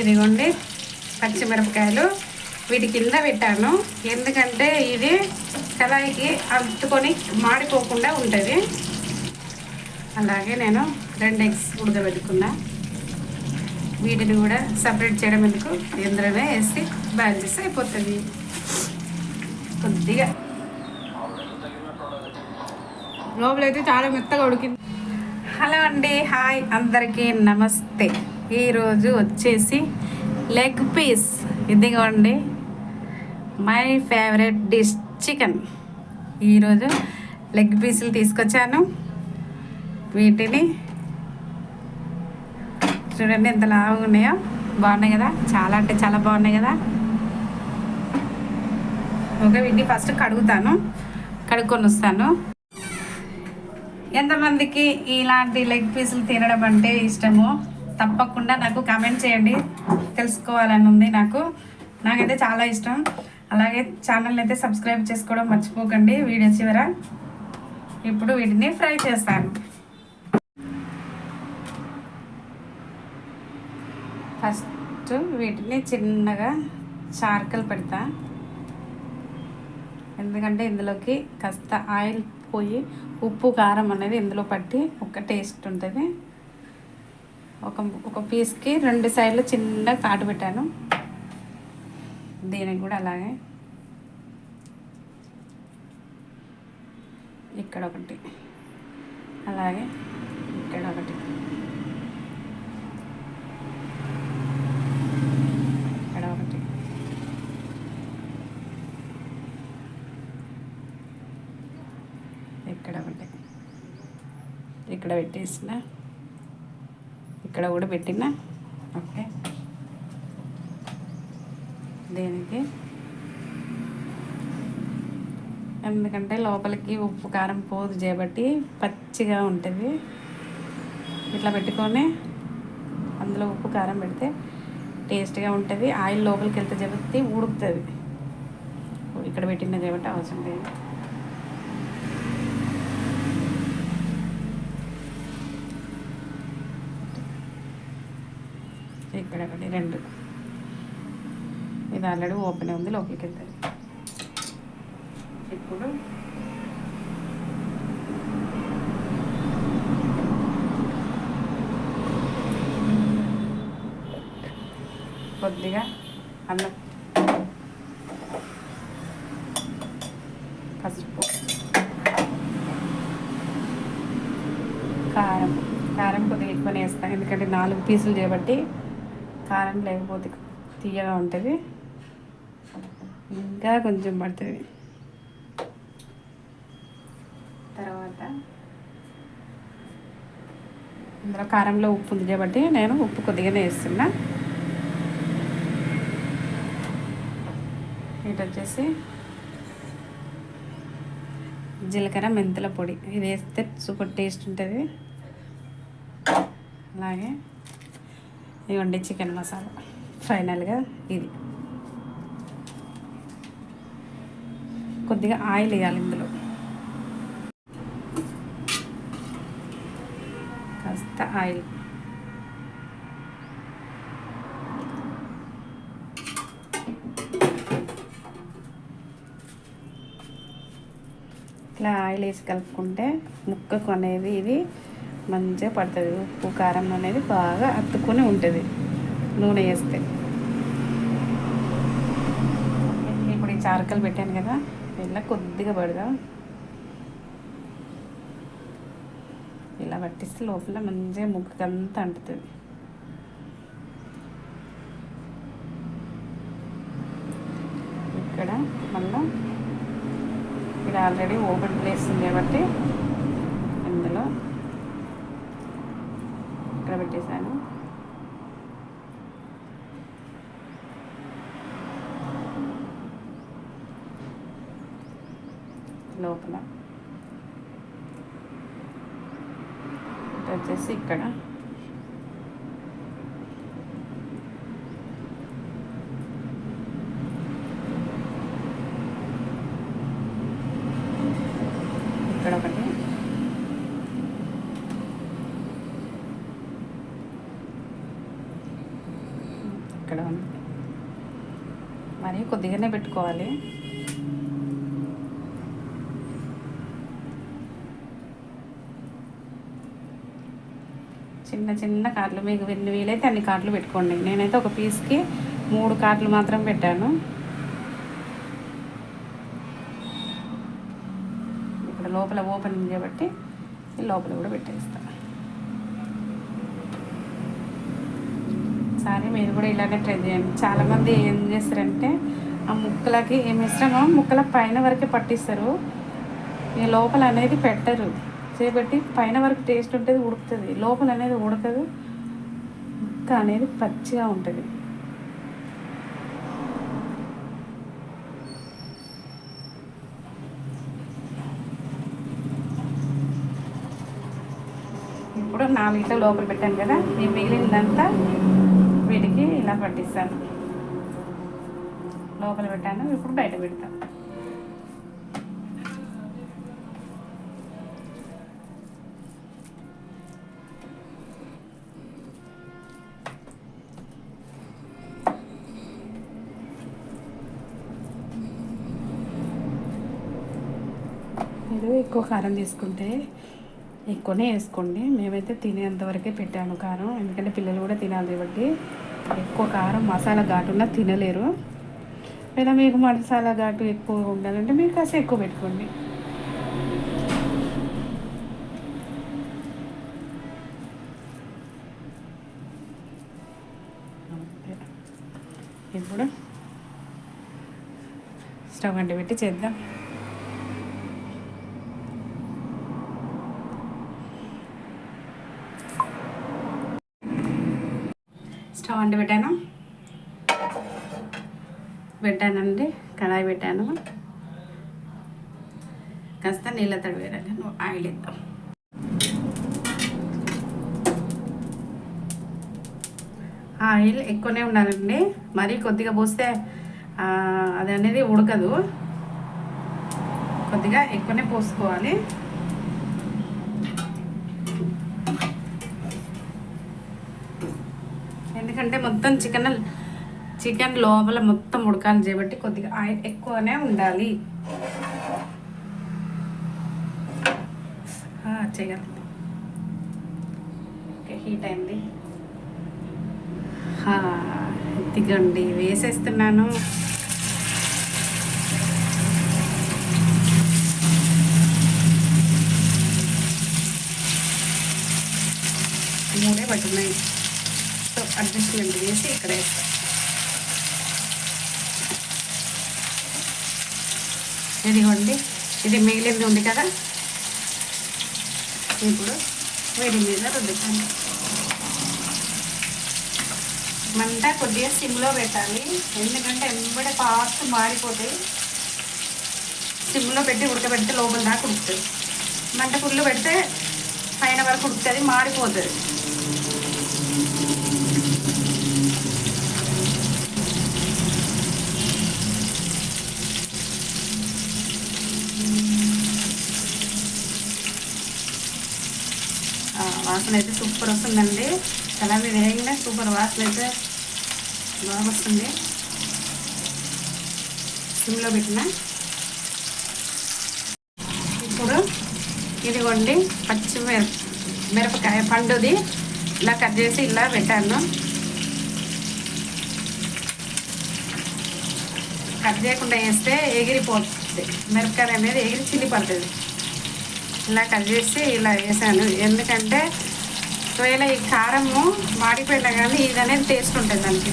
ఇదిగోండి పచ్చిమిరపకాయలు. వీటి కింద పెట్టాను. ఎందుకంటే ఇది కళాయికి అంటుకొని మాడిపోకుండా ఉంటుంది. అలాగే నేను రెండు ఎగ్స్ ఉడకబెట్టుకున్నా. వీటిని కూడా సపరేట్ చేయడం ఎందుకు? ఇందులోనే వేసి బాయిల్ చేస్తే అయిపోతుంది. కొద్దిగా. లోపలైతే చాలా మెత్తగా ఉడికింది. హలో అండి హాయ్ అందరికీ నమస్తే. ఈరోజు వచ్చేసి లెగ్ పీస్ ఇదిగోండి మై ఫేవరెట్ డిష్ చికెన్ ఈరోజు లెగ్ పీసులు తీసుకొచ్చాను. వీటిని చూడండి ఎంత లావుగా ఉన్నాయో. బాగున్నాయి కదా? చాలా అంటే చాలా బాగున్నాయి కదా? ఓకే వీటిని ఫస్ట్ కడుగుతాను. కడుక్కొని వస్తాను. ఎంతమందికి ఇలాంటి లెగ్ పీసులు తినడం అంటే ఇష్టమో తప్పకుండా నాకు కామెంట్ చేయండి. తెలుసుకోవాలని ఉంది నాకు. నాకైతే చాలా ఇష్టం. అలాగే ఛానల్ అయితే సబ్స్క్రైబ్ చేసుకోవడం మర్చిపోకండి. వీడియో చివర ఇప్పుడు వీటిని ఫ్రై చేస్తాను. ఫస్ట్ వీటిని చిన్నగా చార్కలు పెడతా. ఎందుకంటే ఇందులోకి కాస్త ఆయిల్ పోయి ఉప్పు కారం అనేది ఇందులో పట్టి ఒక టేస్ట్ ఉంటుంది. ఒక ఒక పీస్కి రెండు సైడ్లు చిన్న కాటు పెట్టాను. దీనికి కూడా అలాగే. ఇక్కడ ఒకటి. అలాగే ఇక్కడ ఒకటి. ఇక్కడ ఒకటి. ఇక్కడ ఒకటి. ఇక్కడ పెట్టేసిన ఇక్కడ కూడా పెట్టిన? ఓకే. దీనికి? ఎందుకంటే లోపలికి ఉప్పు కారం పోదు చేయబట్టి పచ్చిగా ఉంటుంది. ఇట్లా పెట్టుకొని అందులో ఉప్పు కారం పెడితే టేస్ట్గా ఉంటుంది. ఆయిల్ లోపలికి వెళ్తే చేపట్టి ఉడుకుతుంది. ఇక్కడ పెట్టిన చేపట్టి అవసరం లేదు. ఇక్కడ ఒకటి రెండు. ఇది ఆల్రెడీ ఓపెన్ ఉంది లోపలికి వెళ్తుంది ఇప్పుడు కొద్దిగా అల్లం పసుపు కారం. కారం కొద్దిగా ఎక్కువనే వేస్తాను ఎందుకంటే నాలుగు పీసులు చేయబట్టి కారం లేకపోతే తీయగా ఉంటుంది. ఇంకా కొంచెం పడుతుంది. తర్వాత ఇందులో కారంలో ఉప్పు ఉంది కాబట్టి నేను ఉప్పు కొద్దిగానే వేస్తున్నా. ఇటు వచ్చేసి జీలకర్ర మెంతుల పొడి. ఇది వేస్తే సూపర్ టేస్ట్ ఉంటుంది. అలాగే ఇవ్వండి చికెన్ మసాలా. ఫైనల్గా ఇది. కొద్దిగా ఆయిల్ వేయాలి ఇందులో. కాస్త ఆయిల్. ఇట్లా ఆయిల్ వేసి కలుపుకుంటే ముక్కకు అనేది ఇది మంచిగా పడుతుంది. ఉప్పు కారం అనేది బాగా అత్తుకొని ఉంటుంది. నూనె వేస్తే. ఇప్పుడు ఈ చారకలు పెట్టాను కదా ఇలా కొద్దిగా పడదాం. ఇలా పట్టిస్తే లోపల మంచిగా ముగ్గుకంతా అంటుతుంది. ఇక్కడ మళ్ళీ ఇక్కడ ఆల్రెడీ ఓపెన్ ప్లేస్ ఉంది కాబట్టి ఇందులో ఇక్కడ పెట్టేశాను లోపల ఇటు వచ్చేసి ఇక్కడ. ఇక్కడ ఒకటి. ఇక్కడ మరి కొద్దిగానే పెట్టుకోవాలి. చిన్న చిన్న కార్లు మీకు ఎన్ని వీలైతే అన్ని కార్లు పెట్టుకోండి. నేనైతే ఒక పీస్కి మూడు కార్లు మాత్రం పెట్టాను. ఇక్కడ లోపల ఓపెన్ చేయబట్టి లోపల కూడా పెట్టేస్తాను సారీ మీరు కూడా ఇలానే ట్రై చేయండి. చాలామంది ఏం చేస్తారంటే ఆ ముక్కలకి ఏం మిశ్రమం ముక్కల పైన వరకే పట్టిస్తారు. ఈ లోపల అనేది పెట్టరు. చేపెట్టి పైన వరకు టేస్ట్ ఉంటుంది ఉడుకుతుంది. లోపల అనేది ఉడకదు ముక్క అనేది పచ్చిగా ఉంటుంది. ఇప్పుడు నా ఇట్లా లోపల పెట్టాను కదా ఈ మిగిలిందంతా వీటికి ఇలా పట్టిస్తాను. లోపల పెట్టాను ఇప్పుడు బయట పెడతాను. ఎక్కువ కారం తీసుకుంటే ఎక్కువనే వేసుకోండి. మేమైతే తినేంతవరకే పెట్టాను కారం. ఎందుకంటే పిల్లలు కూడా తినాలి కాబట్టి ఎక్కువ కారం మసాలా ఘాటున్నా తినలేరు. లేదా మీకు మసాలా ఘాటు ఎక్కువ ఉండాలంటే మీరు కాస్త ఎక్కువ పెట్టుకోండి. ఇప్పుడు స్టవ్ అండి పెట్టి చేద్దాం. స్టవ్ పెట్టాను? పెట్టానండి కడాయి పెట్టాను. కాస్త నీళ్ళ తడి వేయాలి ఆయిల్ ఇద్దాం ఆయిల్ ఎక్కువనే ఉండాలండి మరీ కొద్దిగా పోస్తే అది అనేది ఉడకదు. కొద్దిగా ఎక్కువనే పోసుకోవాలి. ఎందుకంటే మొత్తం చికెన్ చికెన్ లోపల మొత్తం ఉడకాలి చేయబట్టి కొద్దిగా ఆయిల్ ఎక్కువనే ఉండాలి. ఆ, చేయాలి. ఓకే హీట్ అయింది. దిగండి వేసేస్తున్నాను. మూడే పట్టున్నాయి. అడ్జస్ట్మెంట్ చేసి ఇక్కడ వేస్తాం ఇదిగోండి ఇది మిగిలింది ఉంది కదా? ఇప్పుడు వేడి మీద రుద్దుతాను. మంట కొద్దిగా సిమ్లో పెట్టాలి ఎందుకంటే ఎంబడే ఫాస్ట్ మారిపోతాయి సిమ్లో పెట్టి ఉడకబెడితే లోపల దాకా ఉడుకుతుంది మంట ఫుల్ పెడితే పైన వరకు ఉడుకుతుంది మారిపోతుంది ఆ, వాసన అయితే సూపర్ వస్తుందండి. అలాగే వేగంగా సూపర్ వాసన అయితే బాగా వస్తుంది. సిమ్లో పెట్టిన. ఇప్పుడు ఇదిగోండి పచ్చి మిరపకాయ పండుది. ఇలా కట్ చేసి ఇలా పెట్టాను. కట్ చేయకుండా వేస్తే ఎగిరిపోతుంది. మిరపకాయ అనేది ఎగిరి చిల్లి పడుతుంది. ఇలా కట్ చేసి ఇలా వేసాను. ఎందుకంటే ఒకవేళ ఈ కారము మాడిపోయినా కానీ ఇది అనేది టేస్ట్ ఉంటుంది దానికి.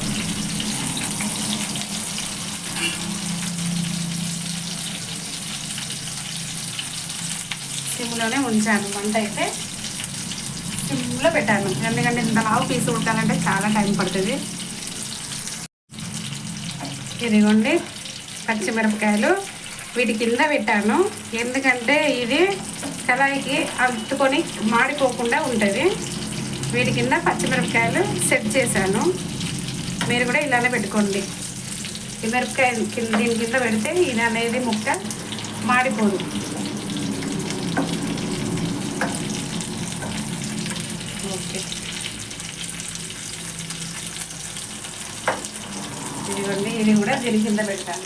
సిమ్లోనే ఉంచాను. వంట అయితే సిమ్లో పెట్టాను. ఎందుకంటే ఇంత లావు పీసు ఉడకాలంటే చాలా టైం పడుతుంది. ఇదిగోండి పచ్చిమిరపకాయలు వీటి కింద పెట్టాను. ఎందుకంటే ఇది కళాయికి అంటుకొని మాడిపోకుండా ఉంటుంది. వీటి కింద పచ్చిమిరపకాయలు సెట్ చేశాను. మీరు కూడా ఇలానే పెట్టుకోండి. ఈ మిరపకాయ కింద దీని కింద పెడితే ఇది అనేది ముక్క మాడిపోదు. ఓకే. ఇదిగోండి ఇది కూడా దీని కింద పెడతాను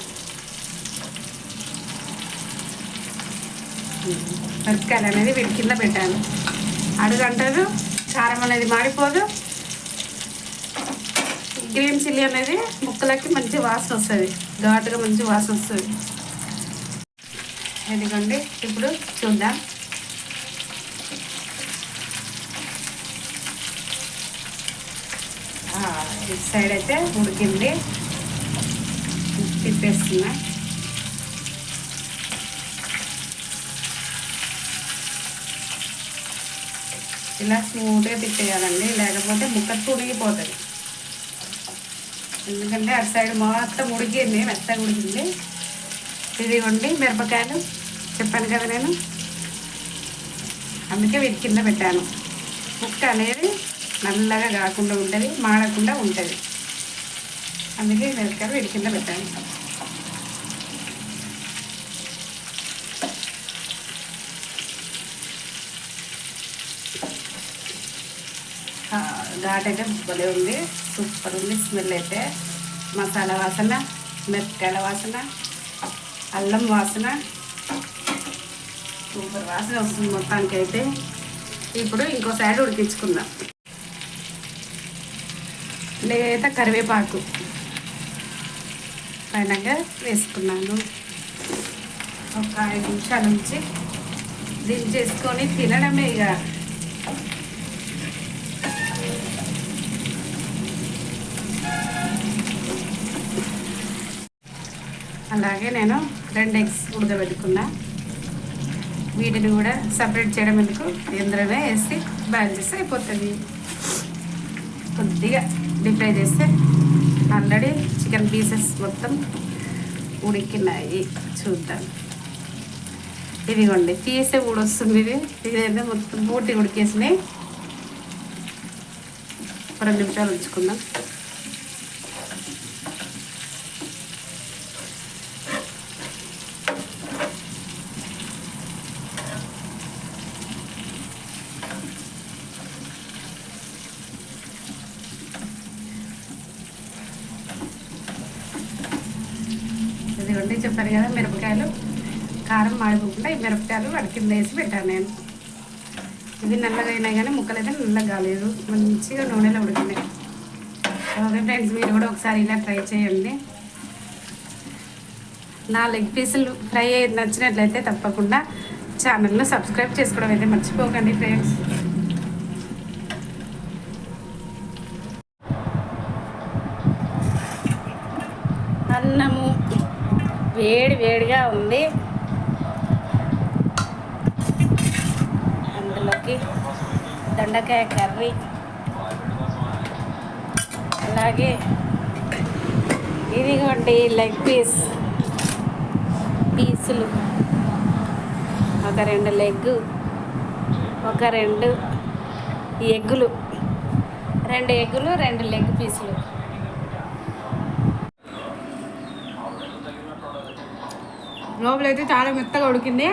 మిరపకాయలు అనేది వీటి కింద పెట్టాను అడుగు అంటారు కారం అనేది మాడిపోదు. గ్రీన్ చిల్లీ అనేది ముక్కలకి మంచి వాసన వస్తుంది. ఘాటుగా మంచి వాసన వస్తుంది. ఎందుకండి ఇప్పుడు చూద్దాం. ఇటు సైడ్ అయితే ఉడికింది. తిప్పేస్తున్నా. ఇలా స్మూత్గా తిప్పేయాలండి లేకపోతే ముక్క తుడిగిపోతుంది ఎందుకంటే అటు సైడ్ మొత్తం ఉడికింది మెత్తగా ఉడికింది. ఇదిగోండి మిరపకాయలు. చెప్పాను కదా నేను. అందుకే వీటి కింద పెట్టాను. ముక్క అనేది నల్లగా కాకుండా ఉంటుంది మాడకుండా ఉంటుంది. అందుకే మిరపకాయలు వీటి కింద పెట్టాను ఆ, ఘాట్ అయితే భలే ఉంది. సూపర్ ఉంది. స్మెల్ అయితే. మసాలా వాసన మిరపకాయల వాసన అల్లం వాసన. సూపర్ వాసన వస్తుంది మొత్తానికి అయితే ఇప్పుడు ఇంకో సైడ్ ఉడికించుకుందాం. లేత కరివేపాకు పైనగా వేసుకున్నాను. ఒక ఐదు నిమిషాల నుంచి దించేసుకొని తినడమే ఇక. అలాగే నేను రెండు ఎగ్స్ ఉడకబెట్టుకున్నా. వీటిని కూడా సపరేట్ చేయడం ఎందుకు? ఇందులోనే వేసి బాయిల్ చేస్తే అయిపోతుంది. కొద్దిగా డీప్ ఫ్రై చేస్తే ఆల్రెడీ చికెన్ పీసెస్ మొత్తం ఉడికినాయి. చూద్దాం. ఇదిగోండి తీసే ఊడొస్తుంది ఇది. ఇదైతే మొత్తం పూర్తి ఉడికేసినాయి. ఒక రెండు నిమిషాలు ఉంచుకుందాం. చూడండి చెప్పాను కదా మిరపకాయలు కారం మాడిపోకుండా ఈ మిరపకాయలు వాడి కింద వేసి పెట్టాను నేను. ఇవి నల్లగా అయినాయి కానీ ముక్కలు అయితే నల్లగా కాలేదు. మంచిగా నూనెలో ఉడికినాయి. ఓకే ఫ్రెండ్స్ మీరు కూడా ఒకసారి ఇలా ట్రై చేయండి. నా లెగ్ పీసులు ఫ్రై అయ్యి నచ్చినట్లయితే తప్పకుండా ఛానల్ను సబ్స్క్రైబ్ చేసుకోవడం అయితే మర్చిపోకండి ఫ్రెండ్స్. వేడి వేడిగా ఉంది. అందులోకి దొండకాయ కర్రీ. అలాగే ఇదిగోండి లెగ్ పీస్. పీసులు. ఒక రెండు లెగ్ ఒక రెండు ఎగ్గులు. రెండు ఎగ్గులు రెండు లెగ్ పీసులు. లోపలైతే చాలా మెత్తగా ఉడికింది.